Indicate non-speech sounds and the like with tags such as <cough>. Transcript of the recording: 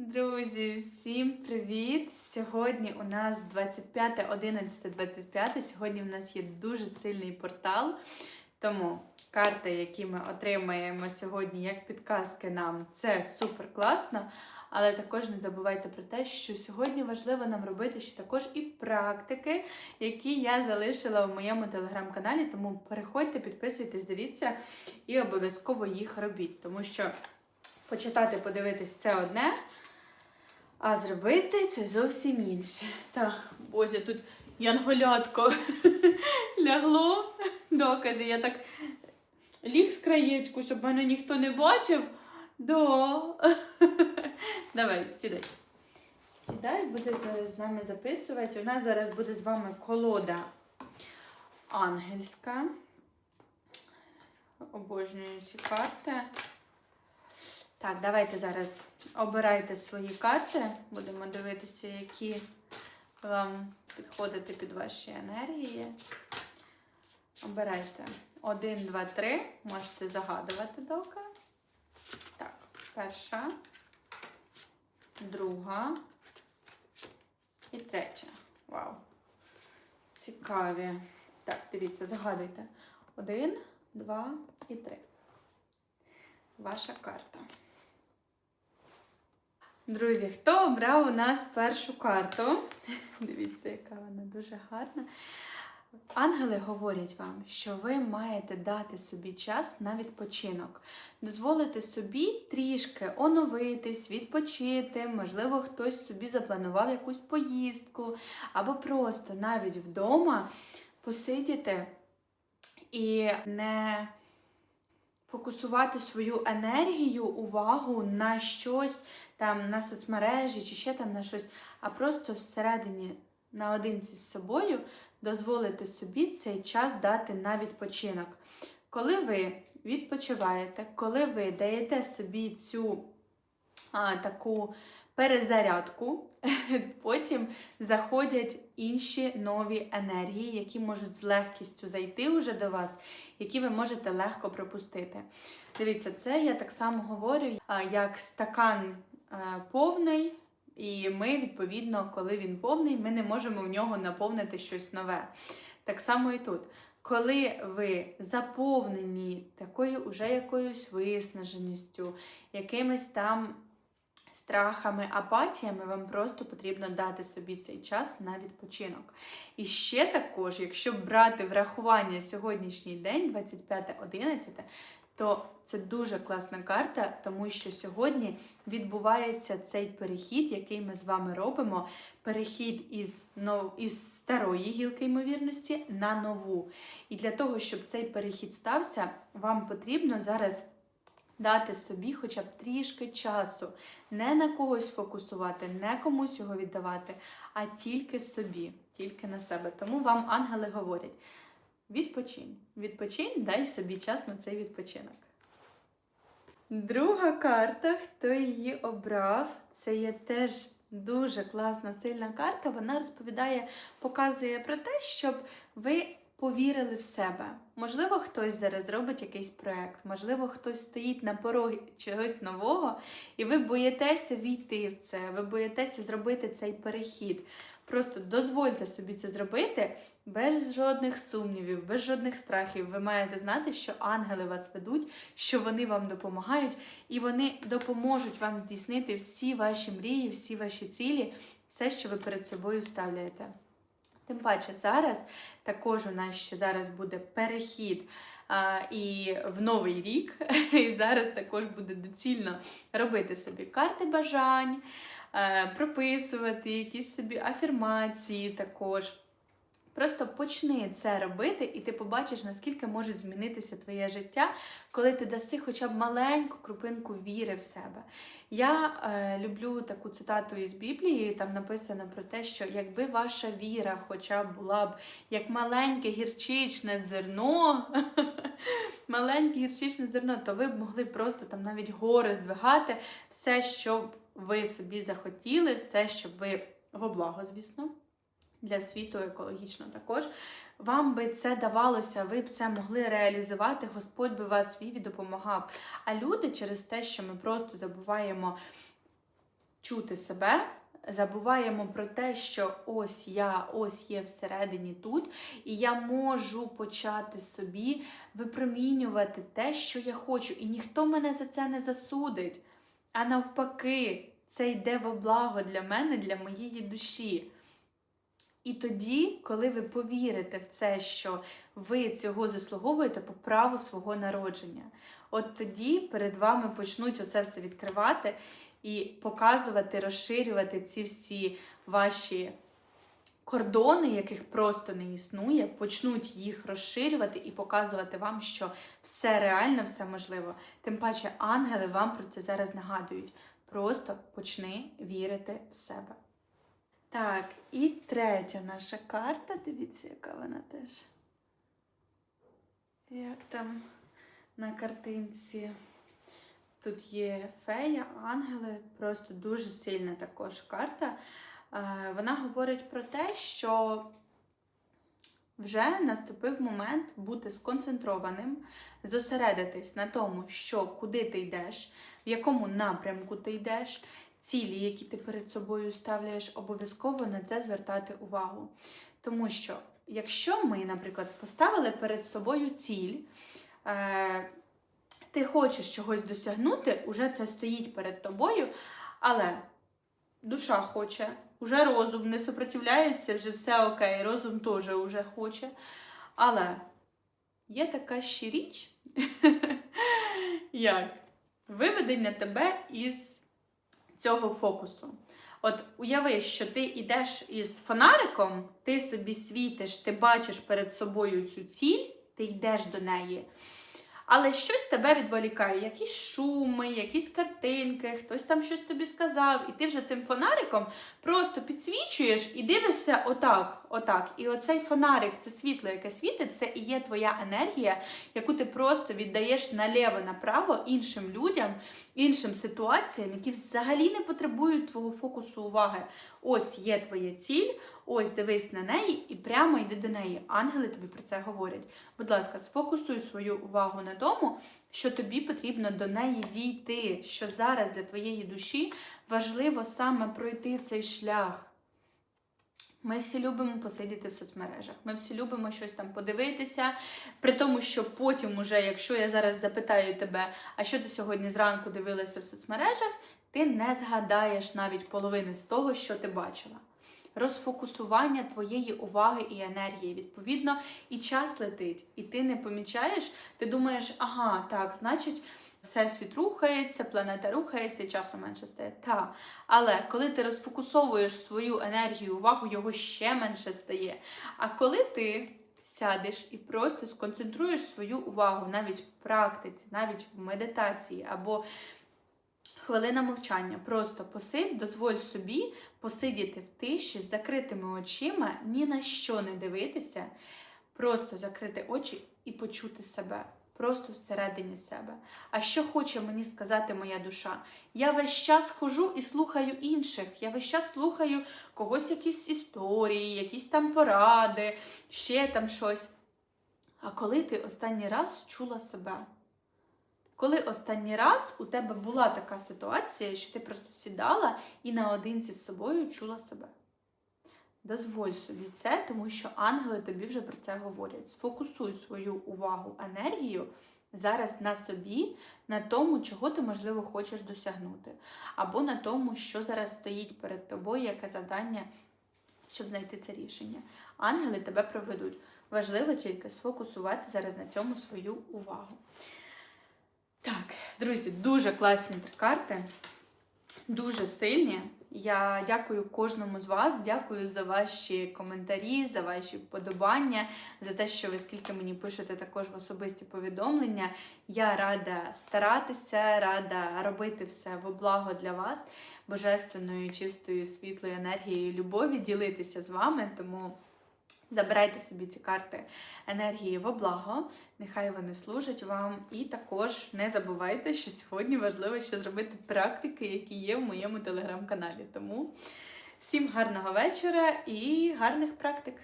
Друзі, всім привіт! Сьогодні у нас 25, 11, 25. Сьогодні у нас є дуже сильний портал. Тому карти, які ми отримаємо сьогодні як підказки нам, це супер класно. Але також не забувайте про те, що сьогодні важливо нам робити ще також і практики, які я залишила в моєму телеграм-каналі. Тому переходьте, підписуйтесь, дивіться і обов'язково їх робіть. Тому що почитати, подивитись це одне. А зробити це зовсім інше. Так, боже, тут янголятко <laughs> лягло. Докази. Я так ліг з краєчку, щоб мене ніхто не бачив. Да. <laughs> Давай, сідай. Сідай, будеш зараз з нами записувати. У нас зараз буде з вами колода ангельська. Обожнюю ці карти. Так, давайте зараз обирайте свої карти. Будемо дивитися, які вам підходити під ваші енергії. Обирайте. Один, два, три. Можете загадувати доки. Так, перша, друга і третя. Вау. Цікаві. Так, дивіться, загадуйте. Один, два і три. Ваша карта. Друзі, хто обрав у нас першу карту? <laughs> Дивіться, яка вона дуже гарна. Ангели говорять вам, що ви маєте дати собі час на відпочинок, дозволити собі трішки оновитись, відпочити. Можливо, хтось собі запланував якусь поїздку, або просто навіть вдома посидіти і не фокусувати свою енергію, увагу на щось там на соцмережі чи ще там на щось, а просто всередині наодинці з собою дозволити собі цей час дати на відпочинок. Коли ви відпочиваєте, коли ви даєте собі цю а, таку перезарядку, <laughs> потім заходять інші нові енергії, які можуть з легкістю зайти уже до вас, які ви можете легко пропустити. Дивіться, це я так само говорю, як стакан е, повний. І ми, відповідно, коли він повний, ми не можемо в нього наповнити щось нове. Так само і тут. Коли ви заповнені такою уже якоюсь виснаженістю, якимись там страхами, апатіями, вам просто потрібно дати собі цей час на відпочинок. І ще також, якщо брати врахування сьогоднішній день, 25.11, то це дуже класна карта, тому що сьогодні відбувається цей перехід, який ми з вами робимо. Перехід із нов... із старої гілки ймовірності на нову. І для того, щоб цей перехід стався, вам потрібно зараз дати собі хоча б трішки часу, не на когось фокусувати, не комусь його віддавати, а тільки собі, тільки на себе. Тому вам ангели говорять. Відпочинь. Відпочинь, дай собі час на цей відпочинок. Друга карта, хто її обрав, це є теж дуже класна, сильна карта. Вона розповідає, показує про те, щоб ви повірили в себе. Можливо, хтось зараз робить якийсь проект, можливо, хтось стоїть на порогі чогось нового, і ви боїтеся війти в це, ви боїтеся зробити цей перехід. Просто дозвольте собі це зробити без жодних сумнівів, без жодних страхів. Ви маєте знати, що ангели вас ведуть, що вони вам допомагають, і вони допоможуть вам здійснити всі ваші мрії, всі ваші цілі, все, що ви перед собою ставляєте. Тим паче, зараз також у нас ще зараз буде перехід а, і в новий рік. <laughs> І зараз також буде доцільно робити собі карти бажань, а, прописувати якісь собі афірмації також. Просто почни це робити, і ти побачиш, наскільки може змінитися твоє життя, коли ти даси хоча б маленьку крупинку віри в себе. Я е, люблю таку цитату із Біблії, там написано про те, що якби ваша віра хоча б була б як маленьке гірчичне зерно, <laughs> маленьке гірчичне зерно, то ви б могли просто там навіть гори здвигати все, що ви собі захотіли, все, щоб ви во благо, звісно для світу екологічно також. Вам би це давалося, ви б це могли реалізувати, Господь би вас вів і допомагав. А люди через те, що ми просто забуваємо чути себе. Забуваємо про те, що ось я, ось є всередині тут, і я можу почати собі випромінювати те, що я хочу, і ніхто мене за це не засудить. А навпаки, це йде во благо для мене, для моєї душі. І тоді, коли ви повірите в це, що ви цього заслуговуєте по праву свого народження, от тоді перед вами почнуть оце все відкривати і показувати, розширювати ці всі ваші кордони, яких просто не існує, почнуть їх розширювати і показувати вам, що все реально, все можливо. Тим паче, ангели вам про це зараз нагадують. Просто почни вірити в себе. Так, і третя наша карта. Дивіться, яка вона теж. Як там на картинці? Тут є фея, ангели, просто дуже сильна також карта. Е, Вона говорить про те, що вже наступив момент бути сконцентрованим, зосередитись на тому, що куди ти йдеш, в якому напрямку ти йдеш, цілі, які ти перед собою ставляєш, обов'язково на це звертати увагу. Тому що, якщо ми, наприклад, поставили перед собою ціль, е, ти хочеш чогось досягнути, уже це стоїть перед тобою, але душа хоче, уже розум не сопротивляється, вже все окей, розум теж уже хоче. Але є така ще річ, <laughs> як виведення тебе із цього фокусу. От уяви, що ти йдеш із фонариком, ти собі світиш, ти бачиш перед собою цю ціль, ти йдеш до неї. Але щось тебе відволікає, якісь шуми, якісь картинки, хтось там щось тобі сказав, і ти вже цим фонариком просто підсвічуєш і дивишся отак, отак. І оцей фонарик, це світло, яке світить, це і є твоя енергія, яку ти просто віддаєш наліво-направо іншим людям, іншим ситуаціям, які взагалі не потребують твого фокусу уваги. Ось є твоя ціль, ось дивись на неї і прямо йди до неї. Ангели тобі про це говорять. Будь ласка, сфокусуй свою увагу на тому, що тобі потрібно до неї дійти, що зараз для твоєї душі важливо саме пройти цей шлях. Ми всі любимо посидіти в соцмережах. Ми всі любимо щось там подивитися. При тому, що потім, уже, якщо я зараз запитаю тебе, а що ти сьогодні зранку дивилася в соцмережах, ти не згадаєш навіть половини з того, що ти бачила. Розфокусування твоєї уваги і енергії. Відповідно, і час летить, і ти не помічаєш, ти думаєш, ага, так, значить. Всесвіт рухається, планета рухається, часу менше стає. Та. Але коли ти розфокусовуєш свою енергію, увагу, його ще менше стає. А коли ти сядеш і просто сконцентруєш свою увагу навіть в практиці, навіть в медитації або хвилина мовчання, просто посидь, дозволь собі посидіти в тиші з закритими очима, ні на що не дивитися, просто закрити очі і почути себе просто всередині себе. А що хоче мені сказати моя душа? Я весь час хожу і слухаю інших. Я весь час слухаю когось якісь історії, якісь там поради, ще там щось. А коли ти останній раз чула себе? Коли останній раз у тебе була така ситуація, що ти просто сідала і наодинці з собою чула себе? Дозволь собі це, тому що ангели тобі вже про це говорять. Сфокусуй свою увагу, енергію зараз на собі, на тому, чого ти, можливо, хочеш досягнути, або на тому, що зараз стоїть перед тобою, яке завдання, щоб знайти це рішення. Ангели тебе проведуть. Важливо тільки сфокусувати зараз на цьому свою увагу. Так, друзі, дуже класні карти, дуже сильні. Я дякую кожному з вас, дякую за ваші коментарі, за ваші вподобання, за те, що ви скільки мені пишете також в особисті повідомлення. Я рада старатися, рада робити все во благо для вас, божественною, чистою, світлою енергією любові, ділитися з вами. Тому. Забирайте собі ці карти енергії во благо, нехай вони служать вам. І також не забувайте, що сьогодні важливо ще зробити практики, які є в моєму телеграм-каналі. Тому всім гарного вечора і гарних практик!